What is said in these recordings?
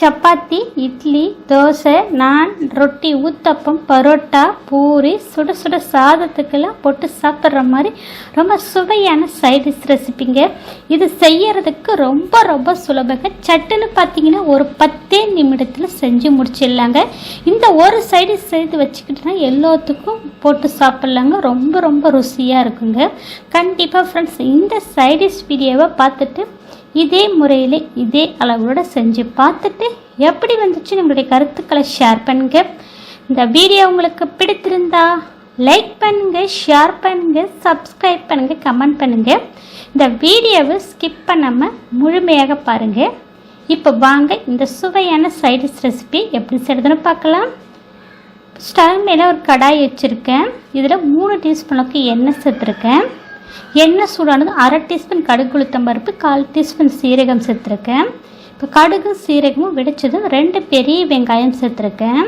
சப்பாத்தி இட்லி தோசை நான் ரொட்டி ஊத்தப்பம் பரோட்டா பூரி சுட சுட சாதத்துக்கெல்லாம் போட்டு சாப்பிட்ற மாதிரி ரொம்ப சுவையான சைடிஷ் ரெசிபிங்க இது செய்யறதுக்கு ரொம்ப ரொம்ப சுலபங்க. சட்டுன்னு பார்த்தீங்கன்னா ஒரு பத்தே நிமிடத்தில் செஞ்சு முடிச்சிடலாங்க. இந்த ஒரு சைடிஷ் செய்து வச்சுக்கிட்டுனா எல்லாத்துக்கும் போட்டு சாப்பிட்லாங்க. ரொம்ப ரொம்ப ருசியாக இருக்குங்க. கண்டிப்பாக ஃப்ரெண்ட்ஸ் இந்த சைடிஷ் வீடியோவை பார்த்துட்டு இதே முறையில் இதே அளவோட செஞ்சு பார்த்துட்டு எப்படி வந்துச்சு நம்மளுடைய கருத்துக்களை ஷேர் பண்ணுங்க. இந்த வீடியோ உங்களுக்கு பிடித்திருந்தா லைக் பண்ணுங்க ஷேர் பண்ணுங்க சப்ஸ்கிரைப் பண்ணுங்க கமெண்ட் பண்ணுங்க. இந்த வீடியோவை ஸ்கிப் பண்ணாமல் முழுமையாக பாருங்க. இப்போ வாங்க இந்த சுவையான சைடிஷ் ரெசிபி எப்படி செய்யறதுன்னு பார்க்கலாம். ஸ்டவ் மேலே ஒரு கடாய் வச்சுருக்கேன். இதில் மூணு டீஸ்பூனுக்கு எண்ணெய் சேர்த்துருக்கேன். எண்ணெய் சூடானது அரை டீஸ்பூன் கடுகு உளுத்தம் பருப்பு கால் டீஸ்பூன் சீரகம் சேர்த்துருக்கேன். இப்போ கடுகு சீரகமும் வெடிச்சதும் ரெண்டு பெரிய வெங்காயம் சேர்த்துருக்கேன்.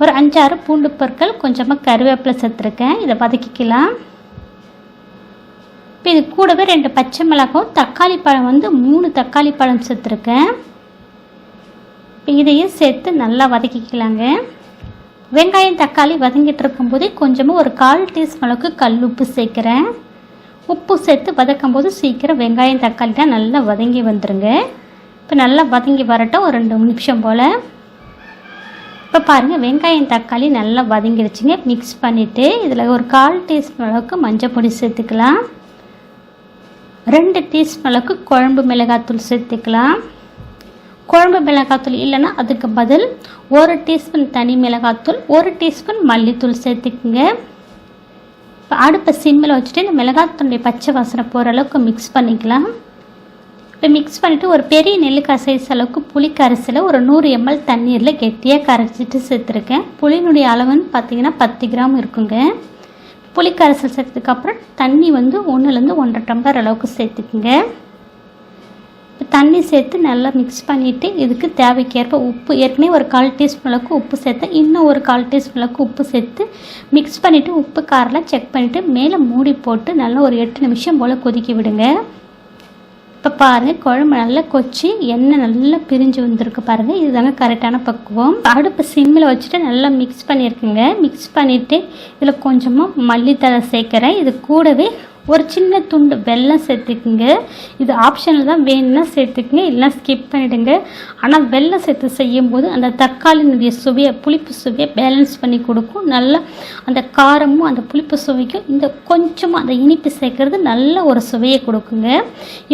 ஒரு அஞ்சாறு பூண்டு பொருட்கள் கொஞ்சமாக கருவேப்பிலை சேர்த்துருக்கேன். இதை வதக்கிக்கலாம். இப்போ இது கூடவே ரெண்டு பச்சை மிளகாவும் தக்காளி பழம் வந்து மூணு தக்காளி பழம் சேர்த்துருக்கேன். இப்போ இதையும் சேர்த்து நல்லா வதக்கிக்கலாங்க. வெங்காயம் தக்காளி வதங்கிட்டு இருக்கும்போதே கொஞ்சமாக ஒரு கால் டீஸ்பூன் அளவுக்கு கல் உப்பு சேர்க்குறேன். உப்பு சேர்த்து வதக்கும் போது சீக்கிரம் வெங்காயம் தக்காளி தான் நல்லா வதங்கி வந்துடுங்க இப்போ நல்லா வதங்கி வரட்டும் ஒரு ரெண்டு நிமிஷம் போல். இப்போ பாருங்கள் வெங்காயம் தக்காளி நல்லா வதங்கிடுச்சுங்க. மிக்ஸ் பண்ணிவிட்டு இதில் ஒரு கால் டீஸ்பூன் அளவுக்கு மஞ்சள் பொடி சேர்த்துக்கலாம். ரெண்டு டீஸ்பூன் அளவுக்கு குழம்பு மிளகாத்தூள் சேர்த்துக்கலாம். குழம்பு மிளகாத்தூள் இல்லைன்னா அதுக்கு பதில் ஒரு டீஸ்பூன் தனி மிளகாத்தூள் ஒரு டீஸ்பூன் மல்லித்தூள் சேர்த்துக்குங்க. இப்போ அடுப்பை சிம்மில் வச்சுட்டு இந்த மிளகாத்தூளுடைய பச்சை வாசனை போகிற அளவுக்கு மிக்ஸ் பண்ணிக்கலாம். இப்போ மிக்ஸ் பண்ணிவிட்டு ஒரு பெரிய நெல்லுக்காய் சைஸ் அளவுக்கு புளி கரைசலை ஒரு நூறு எம்எல் தண்ணீரில் கெட்டியாக கரைச்சிட்டு சேர்த்துருக்கேன். புளியினுடைய அளவுன்னு பார்த்தீங்கன்னா பத்து கிராம் இருக்குங்க. புளி கரைசல் சேர்த்ததுக்கப்புறம் தண்ணி வந்து ஒன்றுலேருந்து ஒன்றரை டம்ளர் அளவுக்கு சேர்த்துக்குங்க. தண்ணி சேர்த்து நல்லா மிக்ஸ் பண்ணிவிட்டு இதுக்கு தேவைக்கேற்ப உப்பு. ஏற்கனவே ஒரு கால் டீஸ்பூன் அளவுக்கு உப்பு சேர்த்தேன். இன்னும் ஒரு கால் டீஸ்பூன் அளவுக்கு உப்பு சேர்த்து மிக்ஸ் பண்ணிவிட்டு உப்பு காரெலாம் செக் பண்ணிவிட்டு மேலே மூடி போட்டு நல்லா ஒரு எட்டு நிமிஷம் போல் கொதிக்க விடுங்க. இப்போ பாருங்கள் குழம்பு நல்லா கொச்சி எண்ணெய் நல்லா பிரிஞ்சு வந்திருக்கு பாருங்கள் இதுதாங்க கரெக்டான பக்குவம். அடுப்பு சிம்மில் வச்சுட்டு நல்லா மிக்ஸ் பண்ணியிருக்குங்க மிக்ஸ் பண்ணிவிட்டு இதில் கொஞ்சமாக மல்லித்தலை சேர்க்குறேன். இது கூடவே ஒரு சின்ன துண்டு வெல்லம் சேர்த்துக்குங்க. இது ஆப்ஷனில் தான் வேணும்னா சேர்த்துக்குங்க இல்லைனா ஸ்கிப் பண்ணிவிடுங்க ஆனால் வெல்லம் சேர்த்து செய்யும்போது அந்த தக்காளியினுடைய சுவையை புளிப்பு சுவையை பேலன்ஸ் பண்ணி கொடுக்கும். நல்லா அந்த காரமும் அந்த புளிப்பு சுவைக்கும் இந்த கொஞ்சமாக அந்த இனிப்பு சேர்க்குறது நல்ல ஒரு சுவையை கொடுக்குங்க.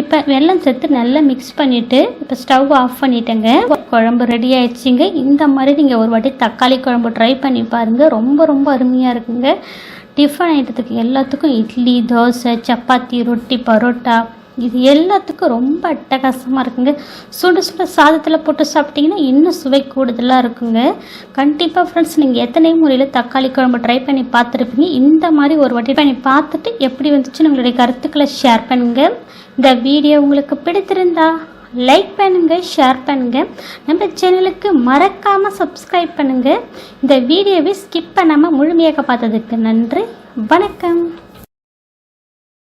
இப்போ வெல்லம் சேர்த்து நல்லா மிக்ஸ் பண்ணிவிட்டு இப்போ ஸ்டவ் ஆஃப் பண்ணிட்டேங்க. குழம்பு ரெடி ஆயிடுச்சுங்க. இந்த மாதிரி நீங்கள் ஒரு வாட்டி தக்காளி குழம்பு ட்ரை பண்ணி பாருங்கள் ரொம்ப ரொம்ப அருமையாக இருக்குங்க. டிஃபன் ஐட்டத்துக்கு எல்லாத்துக்கும் இட்லி தோசை சப்பாத்தி ரொட்டி பரோட்டா இது எல்லாத்துக்கும் ரொம்ப அட்டகாசமாக இருக்குங்க. சுட சுட சாதத்தில் போட்டு சாப்பிட்டிங்கன்னா இன்னும் சுவை கூடுதலாக இருக்குங்க. கண்டிப்பாக ஃப்ரெண்ட்ஸ் நீங்கள் எத்தனை முறையில் தக்காளி குழம்பு ட்ரை பண்ணி பார்த்துருப்பீங்க? இந்த மாதிரி ஒரு வாட்டி பண்ணி பார்த்துட்டு எப்படி வந்துச்சுன்னு உங்களுடைய கருத்துக்களை ஷேர் பண்ணுங்கள் இந்த வீடியோ உங்களுக்கு பிடித்திருந்தா லைக் பண்ணுங்கள் ஷேர் பண்ணுங்கள் நம்ம சேனலுக்கு மறக்காமல் சப்ஸ்கிரைப் பண்ணுங்கள் இந்த வீடியோவை ஸ்கிப் பண்ணாமல் முழுமையாக பார்த்ததுக்கு நன்றி. வணக்கம்.